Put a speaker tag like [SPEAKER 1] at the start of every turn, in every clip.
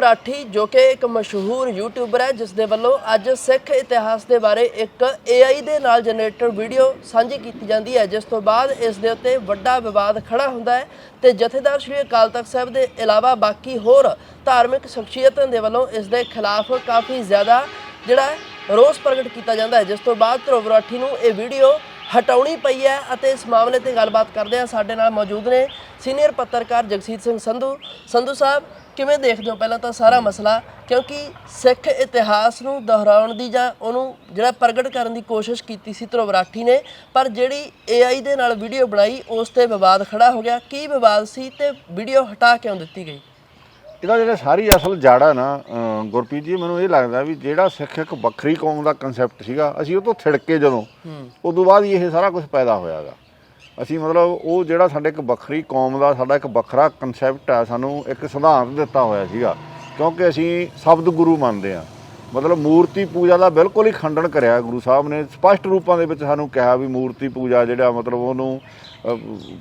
[SPEAKER 1] ਰਾਠੀ ਜੋ ਕਿ ਇੱਕ ਮਸ਼ਹੂਰ ਯੂਟਿਊਬਰ ਹੈ ਜਿਸ ਦੇ ਵੱਲੋਂ ਅੱਜ ਸਿੱਖ ਇਤਿਹਾਸ ਦੇ ਬਾਰੇ ਇੱਕ AI ਦੇ ਨਾਲ ਜਨਰੇਟਡ ਵੀਡੀਓ ਸਾਂਝੀ ਕੀਤੀ ਜਾਂਦੀ ਹੈ, ਜਿਸ ਤੋਂ ਬਾਅਦ ਇਸ ਦੇ ਉੱਤੇ ਵੱਡਾ ਵਿਵਾਦ ਖੜਾ ਹੁੰਦਾ ਹੈ ਤੇ ਜਥੇਦਾਰ ਸ਼੍ਰੀ ਅਕਾਲ ਤਖਤ ਸਾਹਿਬ ਦੇ ਇਲਾਵਾ ਬਾਕੀ ਹੋਰ ਧਾਰਮਿਕ ਸ਼ਖਸੀਅਤਾਂ ਦੇ ਵੱਲੋਂ ਇਸ ਦੇ ਖਿਲਾਫ ਕਾਫੀ ਜ਼ਿਆਦਾ ਜਿਹੜਾ ਰੋਸ ਪ੍ਰਗਟ ਕੀਤਾ ਜਾਂਦਾ ਹੈ, ਜਿਸ ਤੋਂ ਬਾਅਦ ਧਰੁਵ ਰਾਠੀ ਨੂੰ ਇਹ ਵੀਡੀਓ ਹਟਾਉਣੀ ਪਈ ਹੈ ਅਤੇ ਇਸ ਮਾਮਲੇ ਤੇ ਗੱਲਬਾਤ ਕਰਦੇ ਆ ਸਾਡੇ ਨਾਲ ਮੌਜੂਦ ਨੇ ਸੀਨੀਅਰ ਪੱਤਰਕਾਰ ਜਗਸੀਤ ਸਿੰਘ ਸੰਧੂ। ਸੰਧੂ ਸਾਹਿਬ ਕਿਵੇਂ ਦੇਖਦੇ ਹੋ ਪਹਿਲਾਂ ਤਾਂ ਸਾਰਾ ਮਸਲਾ? ਕਿਉਂਕਿ ਸਿੱਖ ਇਤਿਹਾਸ ਨੂੰ ਦੁਹਰਾਉਣ ਦੀ ਜਾਂ ਉਹਨੂੰ ਜਿਹੜਾ ਪ੍ਰਗਟ ਕਰਨ ਦੀ ਕੋਸ਼ਿਸ਼ ਕੀਤੀ ਸੀ ਧਰੁਵ ਰਾਠੀ ਨੇ ਪਰ ਜਿਹੜੀ AI ਦੇ ਨਾਲ ਵੀਡੀਓ ਬਣਾਈ ਉਸ ਤੇ ਵਿਵਾਦ ਖੜਾ ਹੋ ਗਿਆ। ਕੀ ਵਿਵਾਦ ਸੀ ਤੇ ਵੀਡੀਓ ਹਟਾ ਕਿਉਂ ਦਿੱਤੀ ਗਈ?
[SPEAKER 2] ਇਹਦਾ ਜਿਹੜਾ ਸਾਰੀ ਅਸਲ ਜਾੜਾ ਨਾ ਗੁਰਪ੍ਰੀਤ ਜੀ ਮੈਨੂੰ ਇਹ ਲੱਗਦਾ ਵੀ ਜਿਹੜਾ ਸਿੱਖ ਇੱਕ ਵੱਖਰੀ ਕੌਮ ਦਾ ਕਨਸੈਪਟ ਸੀਗਾ ਅਸੀਂ ਉਹ ਤੋਂ ਥਿੜਕੇ ਜਦੋਂ ਉਦੋਂ ਬਾਅਦ ਹੀ ਇਹ ਸਾਰਾ ਕੁਝ ਪੈਦਾ ਹੋਇਆਗਾ। ਅਸੀਂ ਮਤਲਬ ਉਹ ਜਿਹੜਾ ਸਾਡੇ ਇੱਕ ਵੱਖਰੀ ਕੌਮ ਦਾ, ਸਾਡਾ ਇੱਕ ਵੱਖਰਾ ਕਨਸੈਪਟ ਆ, ਸਾਨੂੰ ਇੱਕ ਸਿਧਾਂਤ ਦਿੱਤਾ ਹੋਇਆ ਸੀਗਾ। ਕਿਉਂਕਿ ਅਸੀਂ ਸ਼ਬਦ ਗੁਰੂ ਮੰਨਦੇ ਆ। ਮਤਲਬ ਮੂਰਤੀ ਪੂਜਾ ਦਾ ਬਿਲਕੁਲ ਹੀ ਖੰਡਨ ਕਰਿਆ ਗੁਰੂ ਸਾਹਿਬ ਨੇ। ਸਪਸ਼ਟ ਰੂਪਾਂ ਦੇ ਵਿੱਚ ਸਾਨੂੰ ਕਿਹਾ ਵੀ ਮੂਰਤੀ ਪੂਜਾ ਜਿਹੜਾ ਮਤਲਬ ਉਹਨੂੰ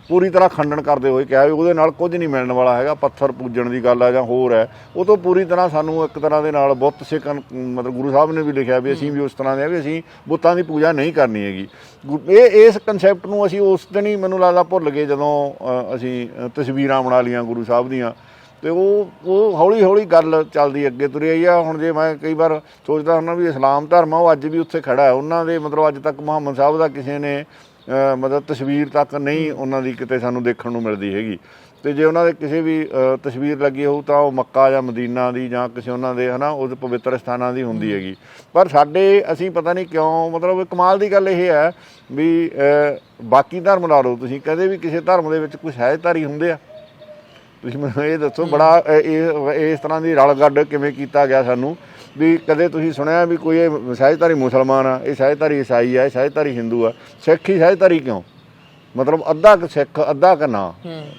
[SPEAKER 2] ਪੂਰੀ ਤਰ੍ਹਾਂ ਖੰਡਨ ਕਰਦੇ ਹੋਏ ਕਿਹਾ ਵੀ ਉਹਦੇ ਨਾਲ ਕੁਝ ਨਹੀਂ ਮਿਲਣ ਵਾਲਾ ਹੈਗਾ, ਪੱਥਰ ਪੂਜਣ ਦੀ ਗੱਲ ਆ ਜਾਂ ਹੋਰ ਹੈ। ਉਹ ਤੋਂ ਪੂਰੀ ਤਰ੍ਹਾਂ ਸਾਨੂੰ ਇੱਕ ਤਰ੍ਹਾਂ ਦੇ ਨਾਲ ਬੁੱਤ ਸਿੱਖਣ ਮਤਲਬ ਗੁਰੂ ਸਾਹਿਬ ਨੇ ਵੀ ਲਿਖਿਆ ਵੀ ਅਸੀਂ ਵੀ ਉਸ ਤਰ੍ਹਾਂ ਦੇ ਆ ਵੀ ਅਸੀਂ ਬੁੱਤਾਂ ਦੀ ਪੂਜਾ ਨਹੀਂ ਕਰਨੀ ਹੈਗੀ। ਗੁ- ਇਹ, ਇਸ ਕਨਸੈਪਟ ਨੂੰ ਅਸੀਂ ਉਸ ਦਿਨ ਹੀ ਮੈਨੂੰ ਲੱਗਦਾ ਭੁੱਲ ਗਏ ਜਦੋਂ ਅਸੀਂ ਤਸਵੀਰਾਂ ਬਣਾ ਲੀਆਂ ਗੁਰੂ ਸਾਹਿਬ ਦੀਆਂ। ਤੇ ਉਹ ਉਹ ਹੌਲੀ ਹੌਲੀ ਗੱਲ ਚੱਲਦੀ ਅੱਗੇ ਤੁਰੀ ਆਈ ਆ। ਹੁਣ ਜੇ ਮੈਂ ਕਈ ਵਾਰ ਸੋਚਦਾ ਹੁੰਦਾ ਵੀ ਇਸਲਾਮ ਧਰਮ ਆ, ਉਹ ਅੱਜ ਵੀ ਉੱਥੇ ਖੜਾ ਹੈ। ਉਹਨਾਂ ਦੇ ਮਤਲਬ ਅੱਜ ਤੱਕ ਮੁਹੰਮਦ ਸਾਹਿਬ ਦਾ ਕਿਸੇ ਨੇ ਮਤਲਬ ਤਸਵੀਰ ਤੱਕ ਨਹੀਂ ਉਹਨਾਂ ਦੀ ਕਿਤੇ ਸਾਨੂੰ ਦੇਖਣ ਨੂੰ ਮਿਲਦੀ ਹੈਗੀ। ਤੇ ਜੇ ਉਹਨਾਂ ਦੇ ਕਿਸੇ ਵੀ ਤਸਵੀਰ ਲੱਗੀ ਹੋਊ ਤਾਂ ਉਹ ਮੱਕਾ ਜਾਂ ਮਦੀਨਾ ਦੀ ਜਾਂ ਕਿਸੇ ਉਹਨਾਂ ਦੇ, ਹਨਾ ਉਸ ਪਵਿੱਤਰ ਸਥਾਨਾਂ ਦੀ ਹੁੰਦੀ ਹੈਗੀ। ਪਰ ਸਾਡੇ, ਅਸੀਂ ਪਤਾ ਨਹੀਂ ਕਿਉਂ, ਮਤਲਬ ਕਮਾਲ ਦੀ ਗੱਲ ਇਹ ਹੈ ਵੀ ਬਾਕੀ ਧਰਮ ਲਾ ਲਓ। ਤੁਸੀਂ ਕਦੇ ਵੀ ਕਿਸੇ ਧਰਮ ਦੇ ਵਿੱਚ ਕੁਝ ਸਹਿਜਧਾਰੀ ਹੁੰਦੇ ਆ ਤੁਸੀਂ ਮੈਨੂੰ ਇਹ ਦੱਸੋ ਬੜਾ ਇਹ ਇਸ ਤਰ੍ਹਾਂ ਦੀ ਰਲ ਗੱਡ ਕਿਵੇਂ ਕੀਤਾ ਗਿਆ ਸਾਨੂੰ? ਵੀ ਕਦੇ ਤੁਸੀਂ ਸੁਣਿਆ ਵੀ ਕੋਈ ਇਹ ਸਹਿਜਧਾਰੀ ਮੁਸਲਮਾਨ ਆ ਇਹ ਸਹਿਜਧਾਰੀ ਈਸਾਈ ਆ ਇਹ ਸਹਿਜਧਾਰੀ ਹਿੰਦੂ ਆ ਸਿੱਖ ਹੀ ਸਹਿਜਧਾਰੀ ਕਿਉਂ? ਮਤਲਬ ਅੱਧਾ ਕੁ ਸਿੱਖ ਅੱਧਾ ਕ ਨਾ।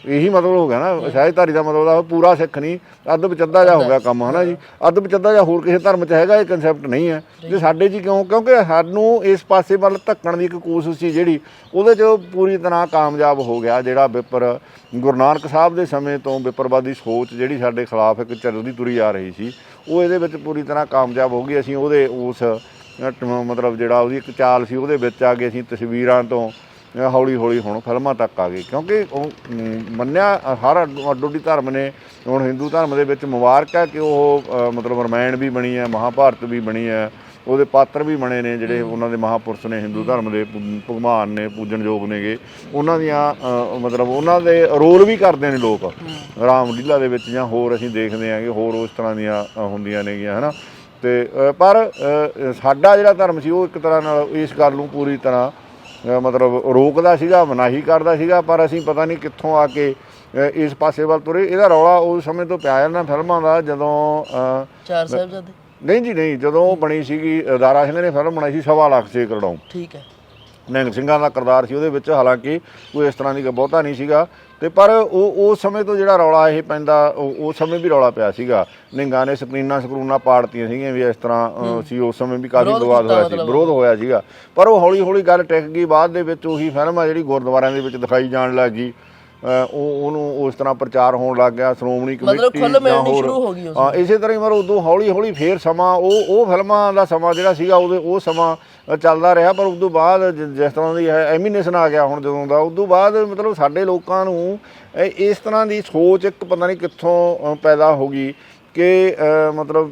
[SPEAKER 2] ਇਹੀ ਮਤਲਬ ਹੋ ਗਿਆ ਨਾ ਸਹਿਜਧਾਰੀ ਦਾ ਮਤਲਬ ਆ ਪੂਰਾ ਸਿੱਖ ਨਹੀਂ ਅੱਧ ਵਿਚੱਦਾ ਜਾ ਹੋ ਗਿਆ ਕੰਮ ਹਨਾ ਜੀ? ਅੱਧ ਵਿਚੱਦਾ ਜਾਂ ਹੋਰ ਕਿਸੇ ਧਰਮ 'ਚ ਹੈਗਾ ਇਹ ਕਨਸੈਪਟ ਨਹੀਂ ਹੈ। ਤੇ ਸਾਡੇ 'ਚ ਕਿਉਂ ਕਿਉਂਕਿ ਸਾਨੂੰ ਇਸ ਪਾਸੇ ਵੱਲ ਧੱਕਣ ਦੀ ਇੱਕ ਕੋਸ਼ਿਸ਼ ਸੀ ਜਿਹੜੀ ਉਹਦੇ 'ਚ ਪੂਰੀ ਤਰ੍ਹਾਂ ਕਾਮਯਾਬ ਹੋ ਗਿਆ ਜਿਹੜਾ ਵਿਪਰ ਗੁਰੂ ਨਾਨਕ ਸਾਹਿਬ ਦੇ ਸਮੇਂ ਤੋਂ ਵਿਪਰਵਾਦੀ ਸੋਚ ਜਿਹੜੀ ਸਾਡੇ ਖਿਲਾਫ ਇੱਕ ਚੱਲਦੀ ਤੁਰੀ ਆ ਰਹੀ ਸੀ ਉਹ ਇਹਦੇ ਵਿੱਚ ਪੂਰੀ ਤਰ੍ਹਾਂ ਕਾਮਯਾਬ ਹੋ ਗਈ। ਅਸੀਂ ਉਹਦੇ ਉਸ ਮਤਲਬ ਜਿਹੜਾ ਉਹਦੀ ਇੱਕ ਚਾਲ ਸੀ ਉਹਦੇ ਵਿੱਚ ਆ ਗਏ ਅਸੀਂ ਤਸਵੀਰਾਂ ਤੋਂ ਹੌਲੀ ਹੌਲੀ ਹੁਣ ਫਿਲਮਾਂ ਤੱਕ ਆ ਗਈ। ਕਿਉਂਕਿ ਉਹ ਮੰਨਿਆ ਹਰ ਅੱਡੋ ਅੱਡੀ ਧਰਮ ਨੇ ਹੁਣ ਹਿੰਦੂ ਧਰਮ ਦੇ ਵਿੱਚ ਮੁਬਾਰਕ ਹੈ ਕਿ ਉਹ ਮਤਲਬ ਰਮਾਇਣ ਵੀ ਬਣੀ ਹੈ ਮਹਾਭਾਰਤ ਵੀ ਬਣੀ ਹੈ ਉਹਦੇ ਪਾਤਰ ਵੀ ਬਣੇ ਨੇ ਜਿਹੜੇ ਉਹਨਾਂ ਦੇ ਮਹਾਪੁਰਸ਼ ਨੇ ਹਿੰਦੂ ਧਰਮ ਦੇ ਭਗਵਾਨ ਨੇ ਪੂਜਣਯੋਗ ਨੇਗੇ। ਉਹਨਾਂ ਦੀਆਂ ਮਤਲਬ ਉਹਨਾਂ ਦੇ ਰੋਲ ਵੀ ਕਰਦੇ ਨੇ ਲੋਕ। ਰਾਮ ਲੀਲਾ ਦੇ ਵਿੱਚ ਜਾਂ ਹੋਰ ਅਸੀਂ ਦੇਖਦੇ ਆਂਗੇ ਹੋਰ ਉਸ ਤਰ੍ਹਾਂ ਦੀਆਂ ਹੁੰਦੀਆਂ ਨੇਗੀਆਂ ਹਨਾ। ਤੇ ਪਰ ਸਾਡਾ ਜਿਹੜਾ ਧਰਮ ਸੀ ਉਹ ਇੱਕ ਤਰ੍ਹਾਂ ਨਾਲ ਇਸ ਗੱਲ ਨੂੰ ਪੂਰੀ ਤਰ੍ਹਾਂ ਮਤਲਬ ਰੋਕਦਾ ਸੀਗਾ ਮਨਾਹੀ ਕਰਦਾ ਸੀਗਾ ਪਰ ਅਸੀਂ ਪਤਾ ਨਹੀਂ ਕਿੱਥੋਂ ਆ ਕੇ ਇਸ ਪਾਸੇ ਵੱਲ ਤੁਰੇ। ਇਹਦਾ ਰੌਲਾ ਉਸ ਸਮੇਂ ਤੋਂ ਪਿਆ ਜਾਂਦਾ ਫਿਲਮਾਂ ਦਾ ਜਦੋਂ
[SPEAKER 1] ਚਾਰ ਸਾਹਿਬਜ਼ਾਦੇ?
[SPEAKER 2] ਨਹੀਂ ਜੀ ਨਹੀਂ ਜਦੋਂ ਉਹ ਬਣੀ ਸੀਗੀ ਦਾਰਾ ਸਿੰਘ ਨੇ ਫਿਲਮ ਬਣਾਈ ਸੀ ਸਵਾ ਲੱਖ ਸੇ ਕਰੜੋਂ।
[SPEAKER 1] ਠੀਕ ਹੈ।
[SPEAKER 2] ਨਿਹੰਗ ਸਿੰਘਾਂ ਦਾ ਕਿਰਦਾਰ ਸੀ ਉਹਦੇ ਵਿੱਚ ਹਾਲਾਂਕਿ ਕੋਈ ਇਸ ਤਰ੍ਹਾਂ ਦੀ ਕੋਈ ਬਹੁਤਾ ਨਹੀਂ ਸੀਗਾ। ਤੇ ਪਰ ਉਹ ਉਸ ਸਮੇਂ ਤੋਂ ਜਿਹੜਾ ਰੌਲਾ ਇਹ ਪੈਂਦਾ ਉਹ ਉਸ ਸਮੇਂ ਵੀ ਰੌਲਾ ਪਿਆ ਸੀਗਾ। ਨਿਹੰਗਾਂ ਨੇ ਸਕਰੀਨਾਂ ਸਕਰੂਨਾਂ ਪਾੜਤੀਆਂ ਸੀਗੀਆਂ ਵੀ ਇਸ ਤਰ੍ਹਾਂ ਸੀ ਉਸ ਸਮੇਂ ਵੀ ਕਾਫੀ ਵਿਵਾਦ ਹੋਇਆ ਸੀ। ਵਿਰੋਧ ਹੋਇਆ ਸੀਗਾ। ਪਰ ਉਹ ਹੌਲੀ ਹੌਲੀ ਗੱਲ ਟਿਕ ਗਈ। ਬਾਅਦ ਦੇ ਵਿੱਚ ਉਹੀ ਫਿਲਮ ਆ ਜਿਹੜੀ ਗੁਰਦੁਆਰਿਆਂ ਦੇ ਵਿੱਚ ਦਿਖਾਈ ਜਾਣ ਲੱਗ ਉਹ ਉਹਨੂੰ ਉਸ ਤਰ੍ਹਾਂ ਪ੍ਰਚਾਰ ਹੋਣ ਲੱਗ ਗਿਆ ਸ਼੍ਰੋਮਣੀ
[SPEAKER 1] ਮਤਲਬ
[SPEAKER 2] ਕਮੇਟੀ
[SPEAKER 1] ਖੁੱਲ੍ਹ
[SPEAKER 2] ਜਾਂ
[SPEAKER 1] ਮਿਲਣੀ ਸ਼ੁਰੂ ਹੋ ਗਈ ਉਸ
[SPEAKER 2] ਹਾਂ ਇਸੇ ਤਰ੍ਹਾਂ ਹੀ ਮਰ ਉਦੋਂ ਹੌਲੀ ਹੌਲੀ ਫੇਰ ਸਮਾਂ ਉਹ ਉਹ ਫਿਲਮਾਂ ਦਾ ਸਮਾਂ ਜਿਹੜਾ ਸੀਗਾ ਉਹਦੇ ਉਹ ਸਮਾਂ ਚੱਲਦਾ ਰਿਹਾ ਪਰ ਉਦੋਂ ਬਾਅਦ ਜ- ਜਿਸ ਤਰ੍ਹਾਂ ਦੀ ਐਮੀਨੇਸ਼ਨ ਆ ਗਿਆ ਹੁਣ ਜਦੋਂ ਦਾ ਉਦੋਂ ਬਾਅਦ ਮਤਲਬ ਸਾਡੇ ਲੋਕਾਂ ਨੂੰ ਇਸ ਤਰ੍ਹਾਂ ਦੀ ਸੋਚ ਇੱਕ ਪਤਾ ਨਹੀਂ ਕਿੱਥੋਂ ਪੈਦਾ ਹੋ ਗਈ। ਕਿ ਮਤਲਬ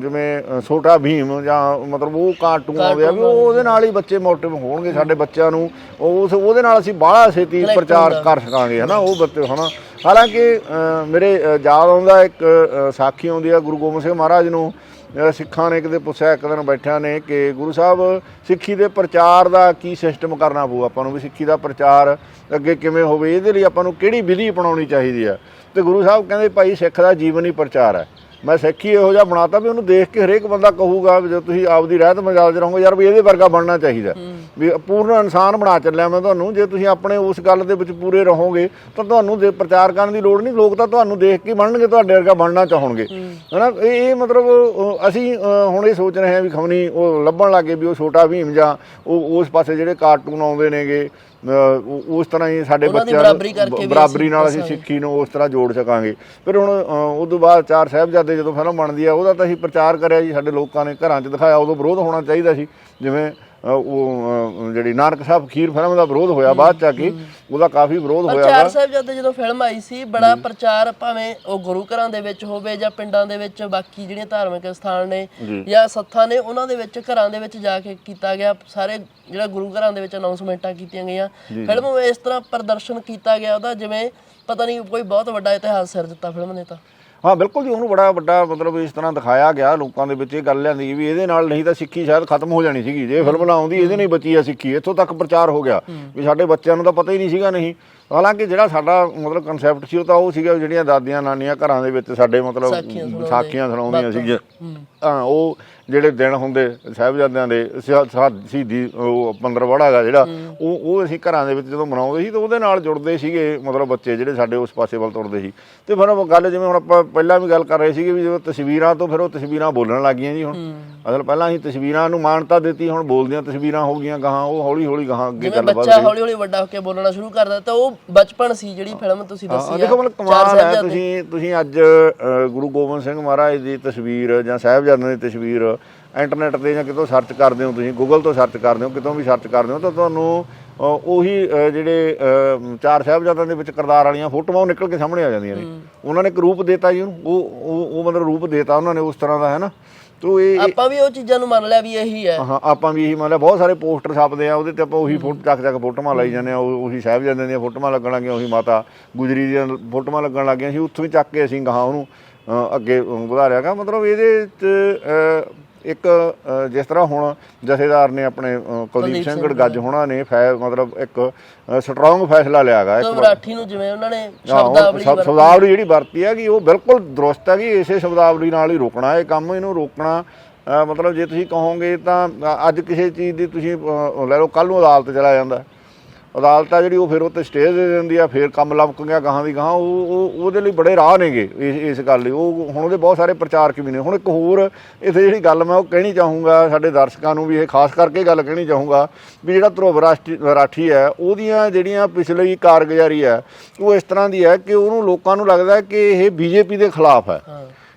[SPEAKER 2] ਜਿਵੇਂ ਛੋਟਾ ਭੀਮ ਜਾਂ ਮਤਲਬ ਉਹ ਕਾਰਟੂਨ ਆਉਂਦੇ ਆ ਵੀ ਉਹ- ਉਹਦੇ ਨਾਲ ਹੀ ਬੱਚੇ ਮੋਟਿਵ ਹੋਣਗੇ ਸਾਡੇ ਬੱਚਿਆਂ ਨੂੰ। ਉਸ ਉਹਦੇ ਨਾਲ ਅਸੀਂ ਬਾਹਲਾ ਛੇਤੀ ਪ੍ਰਚਾਰ। ਕਰ ਸਕਾਂਗੇ ਹਨਾ ਉਹ ਬੱਚੇ ਹਨਾ। ਹਾਲਾਂਕਿ ਮੇਰੇ ਯਾਦ ਆਉਂਦਾ ਇੱਕ ਸਾਖੀ ਆਉਂਦੀ ਆ ਗੁਰੂ ਗੋਬਿੰਦ ਸਿੰਘ ਮਹਾਰਾਜ ਨੂੰ। ਸਿੱਖਾਂ ਨੇ ਕਿਤੇ ਪੁੱਛਿਆ ਇੱਕ ਦਿਨ ਬੈਠਿਆਂ ਨੇ ਕਿ ਗੁਰੂ ਸਾਹਿਬ ਸਿੱਖੀ ਦੇ ਪ੍ਰਚਾਰ ਦਾ ਕੀ ਸਿਸਟਮ ਕਰਨਾ ਪਊ ਆਪਾਂ ਨੂੰ? ਵੀ ਸਿੱਖੀ ਦਾ ਪ੍ਰਚਾਰ ਅੱਗੇ ਕਿਵੇਂ ਹੋਵੇ? ਇਹਦੇ ਲਈ ਆਪਾਂ ਨੂੰ ਕਿਹੜੀ ਵਿਧੀ ਅਪਣਾਉਣੀ ਚਾਹੀਦੀ ਆ? ਤੇ ਗੁਰੂ ਸਾਹਿਬ ਕਹਿੰਦੇ ਭਾਈ ਸਿੱਖ ਦਾ ਜੀਵਨ ਹੀ ਪ੍ਰਚਾਰ ਹੈ। ਮੈਂ ਸਿੱਖੀ ਇਹੋ ਜਿਹਾ ਬਣਾਤਾ ਵੀ ਉਹਨੂੰ ਦੇਖ ਕੇ ਹਰੇਕ ਬੰਦਾ ਕਹੂਗਾ ਵੀ ਜੇ ਤੁਸੀਂ ਆਪਦੀ ਰਹਿਤ ਮਜਾਲ 'ਚ ਰਹੋਗੇ ਯਾਰ ਵੀ ਇਹਦੇ ਵਰਗਾ ਬਣਨਾ ਚਾਹੀਦਾ। ਵੀ ਪੂਰਨ ਇਨਸਾਨ ਬਣਾ ਚੱਲਿਆ ਮੈਂ ਤੁਹਾਨੂੰ ਜੇ ਤੁਸੀਂ ਆਪਣੇ ਉਸ ਗੱਲ ਦੇ ਵਿੱਚ ਪੂਰੇ ਰਹੋਗੇ ਤਾਂ ਤੁਹਾਨੂੰ ਦੇ ਪ੍ਰਚਾਰ ਕਰਨ ਦੀ ਲੋੜ ਨਹੀਂ। ਲੋਕ ਤਾਂ ਤੁਹਾਨੂੰ ਦੇਖ ਕੇ ਬਣਨਗੇ ਤੁਹਾਡੇ ਵਰਗਾ ਬਣਨਾ ਚਾਹਣਗੇ। ਹਨਾ? ਇਹ ਇਹ ਮਤਲਬ ਅਸੀਂ ਹੁਣ ਇਹ ਸੋਚ ਰਹੇ ਹਾਂ ਵੀ ਖਮਣੀ ਉਹ ਲੱਭਣ ਲੱਗੇ ਵੀ ਉਹ ਛੋਟਾ ਭੀਮ ਜਾਂ ਉਹ ਉਸ ਪਾਸੇ ਜਿਹੜੇ ਕਾਰਟੂਨ ਆਉਂਦੇ ਨੇਗੇ ਉਸ ਤਰ੍ਹਾਂ ਹੀ ਸਾਡੇ ਬੱਚਿਆਂ
[SPEAKER 1] ਵੀ
[SPEAKER 2] ਬਰਾਬਰੀ ਨਾਲ ਅਸੀਂ। ਸਿੱਖੀ ਨੂੰ ਉਸ ਤਰ੍ਹਾਂ ਜੋੜ ਸਕਾਂਗੇ ਫਿਰ ਹੁਣ ਉਸ ਤੋਂ ਬਾਅਦ ਚਾਰ ਸਾਹਿਬਜ਼ਾਦੇ ਜਦੋਂ ਫਿਲਮ ਬਣਦੀ ਆ ਉਹਦਾ ਤਾਂ ਅਸੀਂ ਪ੍ਰਚਾਰ ਕਰਿਆ ਜੀ ਸਾਡੇ ਲੋਕਾਂ ਨੇ ਘਰਾਂ 'ਚ ਦਿਖਾਇਆ ਉਦੋਂ ਵਿਰੋਧ ਹੋਣਾ ਚਾਹੀਦਾ ਸੀ ਜਿਵੇਂ ਉਹ ਜਿਹੜੀ ਨਾਨਕ ਸਾਹਿਬ ਖੀਰ ਫਿਲਮ ਦਾ ਵਿਰੋਧ ਹੋਇਆ ਬਾਅਦ ਚ ਆ ਕੇ ਉਹਦਾ ਕਾਫੀ ਵਿਰੋਧ ਹੋਇਆ
[SPEAKER 1] ਚਾਰ
[SPEAKER 2] ਵਾ।
[SPEAKER 1] ਸਾਹਿਬਜ਼ਾਦੇ ਜਦੋਂ ਫਿਲਮ ਆਈ ਸੀ ਬੜਾ ਪ੍ਰਚਾਰ ਭਾਵੇਂ ਉਹ ਗੁਰੂ ਘਰਾਂ ਦੇ ਵਿੱਚ ਹੋਵੇ ਜਾਂ ਪਿੰਡਾਂ ਦੇ ਵਿੱਚ ਬਾਕੀ ਜਿਹੜੀਆਂ ਧਾਰਮਿਕ ਸਥਾਨ ਨੇ ਜਾਂ। ਸੱਥਾਂ ਨੇ ਉਹਨਾਂ ਦੇ ਵਿੱਚ ਘਰਾਂ ਦੇ ਵਿੱਚ ਜਾ ਕੇ ਕੀਤਾ ਗਿਆ। ਸਾਰੇ ਜਿਹੜਾ ਗੁਰੂ ਘਰਾਂ ਦੇ ਵਿੱਚ ਅਨਾਉਂਸਮੈਂਟਾਂ ਕੀਤੀਆਂ ਗਈਆਂ। ਫਿਲਮ ਇਸ ਤਰ੍ਹਾਂ ਪ੍ਰਦਰਸ਼ਨ ਕੀਤਾ ਗਿਆ ਉਹਦਾ ਜਿਵੇਂ ਪਤਾ ਨਹੀਂ ਕੋਈ ਬਹੁਤ ਵੱਡਾ ਇਤਿਹਾਸ ਸਿਰ ਦਿੱਤਾ ਫਿਲਮ ਨੇ ਤਾਂ।
[SPEAKER 2] ਹਾਂ, ਬਿਲਕੁਲ ਜੀ, ਉਹਨੂੰ ਬੜਾ ਵੱਡਾ ਮਤਲਬ ਇਸ ਤਰ੍ਹਾਂ ਦਿਖਾਇਆ ਗਿਆ ਲੋਕਾਂ ਦੇ ਵਿੱਚ, ਇਹ ਗੱਲ ਲਿਆਂਦੀ ਵੀ ਇਹਦੇ ਨਾਲ ਨਹੀਂ ਤਾਂ ਸਿੱਖੀ ਸ਼ਾਇਦ ਖਤਮ ਹੋ ਜਾਣੀ ਸੀਗੀ। ਜੇ ਫਿਲਮ ਨਾ ਆਉਂਦੀ ਇਹਦੇ ਨਹੀਂ ਬਚੀ ਆ ਸਿੱਖੀ, ਇੱਥੋਂ ਤੱਕ ਪ੍ਰਚਾਰ ਹੋ ਗਿਆ ਵੀ ਸਾਡੇ ਬੱਚਿਆਂ ਨੂੰ ਤਾਂ ਪਤਾ ਹੀ ਨਹੀਂ ਸੀਗਾ ਨਹੀਂ। ਹਾਲਾਂਕਿ ਜਿਹੜਾ ਸਾਡਾ ਮਤਲਬ ਕਨਸੈਪਟ ਸੀ ਉਹ ਤਾਂ ਉਹ ਸੀਗਾ ਜਿਹੜੀਆਂ ਦਾਦੀਆਂ ਨਾਨੀਆਂ ਘਰਾਂ ਦੇ ਵਿੱਚ ਸਾਡੇ ਮਤਲਬ
[SPEAKER 1] ਸਾਖੀਆਂ ਸੁਣਾਉਂਦੇ,
[SPEAKER 2] ਸਾਖੀਆਂ ਸੁਣਾਉਂਦੀਆਂ ਸੀ ਹਾਂ। ਉਹ ਜਿਹੜੇ ਦਿਨ ਹੁੰਦੇ ਸਾਹਿਬਜ਼ਾਦਿਆਂ ਦੇ ਸ਼ਹੀਦੀ ਉਹ ਪੰਦਰਵਾੜਾ ਹੈਗਾ ਜਿਹੜਾ ਉਹ ਉਹ ਅਸੀਂ ਘਰਾਂ ਦੇ ਵਿੱਚ ਜਦੋਂ ਮਨਾਉਂਦੇ ਸੀ ਤਾਂ ਉਹਦੇ ਨਾਲ ਜੁੜਦੇ ਸੀਗੇ ਮਤਲਬ ਬੱਚੇ ਜਿਹੜੇ ਸਾਡੇ ਉਸ ਪਾਸੇ ਵੱਲ ਤੁਰਦੇ ਸੀ। ਤੇ ਫਿਰ ਉਹ ਗੱਲ ਜਿਵੇਂ ਹੁਣ ਆਪਾਂ ਪਹਿਲਾਂ ਵੀ ਗੱਲ ਕਰ ਰਹੇ ਸੀਗੇ ਵੀ ਜਦੋਂ ਤਸਵੀਰਾਂ ਤੋਂ ਫਿਰ ਉਹ ਤਸਵੀਰਾਂ ਬੋਲਣ ਲੱਗ ਗਈਆਂ ਜੀ ਹੁਣ। ਅਸਲ ਪਹਿਲਾਂ ਅਸੀਂ ਤਸਵੀਰਾਂ ਨੂੰ ਮਾਨਤਾ ਦਿੱਤੀ ਹੁਣ ਬੋਲਦੀਆਂ ਤਸਵੀਰਾਂ ਹੋ ਗਈਆਂ ਗਾਹਾਂ ਉਹ ਹੌਲੀ ਹੌਲੀ ਗਾਹਾਂ ਅੱਗੇ ਗੱਲ
[SPEAKER 1] ਬੱਚਾ ਹੌਲੀ ਹੌਲੀ ਵੱਡਾ ਹੋ ਕੇ ਬੋਲਣਾ ਸ਼ੁਰੂ ਕਰਦਾ ਤਾਂ ਉਹ ਬਚਪਨ ਸੀ ਜਿਹੜੀ ਫਿਲਮ ਤੁਸੀਂ ਦੱਸੀ ਆ
[SPEAKER 2] ਦੇਖੋ ਮਤਲਬ ਕਮਾਲ ਹੈ। ਤੁਸੀਂ ਤੁਸੀਂ ਅੱਜ ਗੁਰੂ ਗੋਬਿੰਦ ਸਿੰਘ ਮਹਾਰਾਜ ਦੀ ਤਸਵੀਰ ਜਾਂ ਸਾਹਿਬਜ਼ਾਦਿਆਂ ਦੀ ਤਸਵੀਰ ਇੰਟਰਨੈਟ ਤੇ ਜਾਂ ਕਿਤੋਂ ਸਰਚ ਕਰਦੇ ਹੋ ਤੁਸੀਂ ਗੂਗਲ ਤੋਂ ਸਰਚ ਕਰਦੇ ਹੋ ਕਿਤੋਂ ਵੀ ਸਰਚ ਕਰਦੇ ਹੋ ਤਾਂ ਤੁਹਾਨੂੰ ਉਹੀ ਜਿਹੜੇ ਚਾਰ ਸਾਹਿਬਜ਼ਾਦਿਆਂ ਦੇ ਵਿੱਚ ਕਿਰਦਾਰ ਵਾਲੀਆਂ ਫੋਟੋਆਂ ਉਹ ਨਿਕਲ ਕੇ ਸਾਹਮਣੇ ਆ ਜਾਂਦੀਆਂ ਨੇ। ਉਹਨਾਂ ਨੇ ਇੱਕ ਰੂਪ ਦਿੱਤਾ ਜੀ ਉਹਨੂੰ ਉਹ ਉਹ ਮਤਲਬ ਰੂਪ ਦਿੱਤਾ ਉਹਨਾਂ ਨੇ ਉਸ ਤਰ੍ਹਾਂ ਦਾ ਹੈ ਨਾ? ਤੋ ਇਹ
[SPEAKER 1] ਆਪਾਂ ਵੀ ਉਹ ਚੀਜ਼ਾਂ ਨੂੰ ਮੰਨ ਲਿਆ ਵੀ ਇਹੀ ਹੈ।
[SPEAKER 2] ਹਾਂ ਆਪਾਂ ਵੀ ਇਹੀ ਮੰਨ ਲਿਆ। ਬਹੁਤ ਸਾਰੇ ਪੋਸਟਰ ਛਾਪਦੇ ਆ ਉਹਦੇ ਤੇ ਆਪਾਂ ਉਹੀ ਫੋਟੋ ਚੱਕ ਚੱਕ ਫੋਟੋਆਂ ਲਾਈ ਜਾਂਦੇ ਆ ਉਹ- ਉਹੀ ਸਾਹਿਬਜ਼ਾਦਿਆਂ ਦੀਆਂ ਫੋਟੋਆਂ ਲੱਗਣ ਲੱਗੀਆਂ ਉਹੀ ਮਾਤਾ ਗੁਜਰੀ ਦੀਆਂ ਫੋਟੋਆਂ ਲੱਗਣ ਲੱਗੀਆਂ। ਸੀ ਉੱਥੋਂ ਹੀ ਚੱਕ ਕੇ ਅਸੀਂ ਗਾਹਾਂ ਉਹਨੂੰ ਅੱਗੇ ਵਧਾ ਲਿਆਗਾ ਮਤਲਬ ਇਹਦੇ ਚ ਇੱਕ ਜਿਸ ਤਰ੍ਹਾਂ ਹੁਣ ਜਥੇਦਾਰ ਨੇ ਆਪਣੇ ਕੁਲਦੀਪ ਸਿੰਘ ਗੜਗੱਜ ਹੋਣਾ ਨੇ ਫੈ ਮਤਲਬ ਇੱਕ ਸਟਰੋਂਗ ਫੈਸਲਾ ਲਿਆਗਾ ਇੱਕ
[SPEAKER 1] ਮਰਾਠੀ ਨੂੰ ਜਿਵੇਂ ਉਹਨਾਂ ਨੇ
[SPEAKER 2] ਸ਼ਬਦਾਵਲੀ
[SPEAKER 1] ਸ਼ਬਦਾਵਲੀ
[SPEAKER 2] ਜਿਹੜੀ ਵਰਤੀ ਹੈ ਕਿ ਉਹ ਬਿਲਕੁਲ ਦਰੁਸਤ ਹੈ ਕਿ ਇਸੇ ਸ਼ਬਦਾਵਲੀ ਨਾਲ ਹੀ ਰੋਕਣਾ ਇਹ ਕੰਮ ਇਹਨੂੰ ਰੋਕਣਾ ਮਤਲਬ ਜੇ ਤੁਸੀਂ ਕਹੋਗੇ ਤਾਂ ਅੱਜ ਕਿਸੇ ਚੀਜ਼ ਦੀ ਤੁਸੀਂ ਲੈ ਲਓ ਕੱਲ ਨੂੰ ਅਦਾਲਤ ਚਲਾ ਜਾਂਦਾ। ਅਦਾਲਤ ਆ ਜਿਹੜੀ, ਉਹ ਫਿਰ ਉਹ ਤੇ ਸਟੇ ਦੇ ਦਿੰਦੀ ਆ, ਫਿਰ ਕੰਮ ਲਪਕ ਗਿਆ ਗਾਹਾਂ ਦੀ ਗਾਹਾਂ, ਉਹ ਉਹਦੇ ਲਈ ਬੜੇ ਰਾਹ ਨੇਗੇ ਇਸ ਇਸ ਗੱਲ ਲਈ। ਉਹ ਹੁਣ ਉਹਦੇ ਬਹੁਤ ਸਾਰੇ ਪ੍ਰਚਾਰਕ ਵੀ ਨੇ। ਹੁਣ ਇੱਕ ਹੋਰ ਇੱਥੇ ਜਿਹੜੀ ਗੱਲ ਮੈਂ ਉਹ ਕਹਿਣੀ ਚਾਹੂੰਗਾ, ਸਾਡੇ ਦਰਸ਼ਕਾਂ ਨੂੰ ਵੀ ਇਹ ਖਾਸ ਕਰਕੇ ਗੱਲ ਕਹਿਣੀ ਚਾਹੂੰਗਾ, ਵੀ ਜਿਹੜਾ ਧਰੁਵ ਰਾਸ਼ਟਰੀ ਰਾਠੀ ਹੈ, ਉਹਦੀਆਂ ਜਿਹੜੀਆਂ ਪਿਛਲੀ ਕਾਰਗੁਜ਼ਾਰੀ ਹੈ, ਉਹ ਇਸ ਤਰ੍ਹਾਂ ਦੀ ਹੈ ਕਿ ਉਹਨੂੰ ਲੋਕਾਂ ਨੂੰ ਲੱਗਦਾ ਕਿ ਇਹ ਬੀਜੇਪੀ ਦੇ ਖਿਲਾਫ ਹੈ।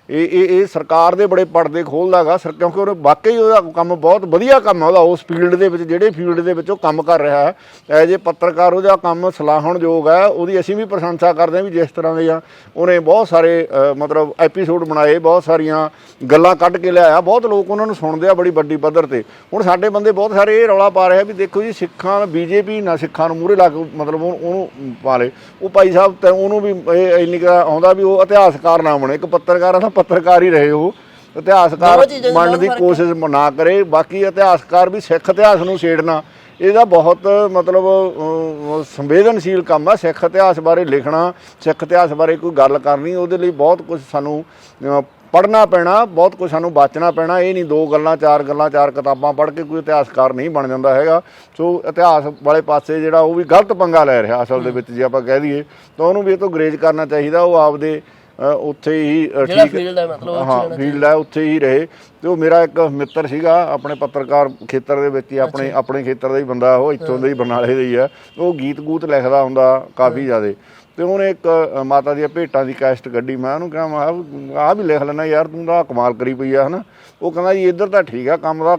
[SPEAKER 2] ਇਹ ਇਹ ਇਹ ਸਰਕਾਰ ਦੇ ਬੜੇ ਪਰਦੇ ਖੋਲਦਾਗਾ, ਸਰ, ਕਿਉਂਕਿ ਉਹ ਵਾਕਈ ਉਹਦਾ ਕੰਮ ਬਹੁਤ ਵਧੀਆ ਕੰਮ ਹੈ, ਉਹਦਾ ਉਸ ਫੀਲਡ ਦੇ ਵਿੱਚ, ਜਿਹੜੇ ਫੀਲਡ ਦੇ ਵਿੱਚ ਉਹ ਕੰਮ ਕਰ ਰਿਹਾ ਹੈ। ਐਜ ਏ ਪੱਤਰਕਾਰ ਉਹਦਾ ਕੰਮ ਸਲਾਹਣਯੋਗ ਹੈ, ਉਹਦੀ ਅਸੀਂ ਵੀ ਪ੍ਰਸ਼ੰਸਾ ਕਰਦੇ ਹਾਂ ਵੀ ਜਿਸ ਤਰ੍ਹਾਂ ਦੇ ਆ, ਉਹਨੇ ਬਹੁਤ ਸਾਰੇ ਮਤਲਬ ਐਪੀਸੋਡ ਬਣਾਏ, ਬਹੁਤ ਸਾਰੀਆਂ ਗੱਲਾਂ ਕੱਢ ਕੇ ਲਿਆਇਆ, ਬਹੁਤ ਲੋਕ ਉਹਨਾਂ ਨੂੰ ਸੁਣਦੇ ਆ ਬੜੀ ਵੱਡੀ ਪੱਧਰ ਤੇ। ਹੁਣ ਸਾਡੇ ਬੰਦੇ ਬਹੁਤ ਸਾਰੇ ਇਹ ਰੌਲਾ ਪਾ ਰਹੇ ਆ ਵੀ ਦੇਖੋ ਜੀ, ਸਿੱਖਾਂ, ਬੀਜੇਪੀ ਨਾ ਸਿੱਖਾਂ ਨੂੰ ਮੂਹਰੇ ਲਾ ਕੇ ਮਤਲਬ ਉਹਨੂੰ ਪਾ ਲੇ ਉਹ ਭਾਈ ਸਾਹਿਬ ਤੇ ਉਹਨੂੰ ਵੀ ਇਹ ਇੰਨੀ ਕੁ ਆਉਂਦਾ ਵੀ ਉਹ ਇਤਿਹਾਸਕਾਰ ਨਾ ਬਣੇ। ਇੱਕ ਪੱਤਰਕਾਰ ਆ ਤਾਂ ਪੱਤਰਕਾਰ ਹੀ ਰਹੇ ਉਹ ਇਤਿਹਾਸਕਾਰ ਬਣਨ ਦੀ ਕੋਸ਼ਿਸ਼ ਨਾ ਕਰੇ ਬਾਕੀ ਇਤਿਹਾਸਕਾਰ ਵੀ ਸਿੱਖ ਇਤਿਹਾਸ ਨੂੰ ਛੇੜਨਾ ਇਹਦਾ ਬਹੁਤ ਮਤਲਬ ਸੰਵੇਦਨਸ਼ੀਲ ਕੰਮ ਆ ਸਿੱਖ ਇਤਿਹਾਸ ਬਾਰੇ ਲਿਖਣਾ ਸਿੱਖ ਇਤਿਹਾਸ ਬਾਰੇ ਕੋਈ ਗੱਲ ਕਰਨੀ ਉਹਦੇ ਲਈ ਬਹੁਤ ਕੁਝ ਸਾਨੂੰ ਪੜ੍ਹਨਾ ਪੈਣਾ ਬਹੁਤ ਕੁਝ ਸਾਨੂੰ ਬਾਚਣਾ ਪੈਣਾ ਇਹ ਨਹੀਂ ਦੋ ਗੱਲਾਂ ਚਾਰ ਗੱਲਾਂ ਚਾਰ ਕਿਤਾਬਾਂ ਪੜ੍ਹ ਕੇ ਕੋਈ ਇਤਿਹਾਸਕਾਰ ਨਹੀਂ ਬਣ ਜਾਂਦਾ ਹੈਗਾ। ਸੋ ਇਤਿਹਾਸ ਵਾਲੇ ਪਾਸੇ ਜਿਹੜਾ ਉਹ ਵੀ ਗਲਤ ਪੰਗਾ ਲੈ ਰਿਹਾ ਅਸਲ ਦੇ ਵਿੱਚ ਜੇ ਆਪਾਂ ਕਹਿ ਦਈਏ ਤਾਂ ਉਹਨੂੰ ਵੀ ਇਹ ਤੋਂ ਗਰੇਜ ਕਰਨਾ ਚਾਹੀਦਾ ਉਹ ਆਪਦੇ ਉੱਥੇ ਹੀ
[SPEAKER 1] ਜਿਹੜਾ
[SPEAKER 2] ਠੀਕ
[SPEAKER 1] ਹੈ। ਮਤਲਬ
[SPEAKER 2] ਫੀਲਡ ਹੈ ਉੱਥੇ ਹੀ ਰਹੇ। ਤੇ ਉਹ ਮੇਰਾ ਇੱਕ ਮਿੱਤਰ ਸੀਗਾ ਆਪਣੇ ਪੱਤਰਕਾਰ ਖੇਤਰ ਦੇ ਵਿੱਚ ਹੀ ਆਪਣੇ ਆਪਣੇ ਖੇਤਰ ਦਾ ਹੀ ਬੰਦਾ ਉਹ ਇੱਥੋਂ ਦੇ ਹੀ ਬਰਨਾਲੇ ਦਾ ਹੀ ਆ। ਉਹ ਗੀਤ ਗੂਤ ਲਿਖਦਾ ਹੁੰਦਾ ਕਾਫੀ ਜ਼ਿਆਦੇ। ਤੇ ਉਹਨੇ ਇੱਕ ਮਾਤਾ ਦੀਆਂ ਭੇਟਾਂ ਦੀ ਕੈਸਟ ਕੱਢੀ। ਮੈਂ ਉਹਨੂੰ ਕਿਹਾ ਮੈਂ ਆਹ ਵੀ ਲਿਖ ਲੈਣਾ ਯਾਰ ਤੂੰ ਤਾਂ ਕਮਾਲ ਕਰੀ ਪਈ ਆ ਹਨਾ। ਉਹ ਕਹਿੰਦਾ ਜੀ ਇੱਧਰ ਤਾਂ ਠੀਕ ਆ ਕੰਮ ਦਾ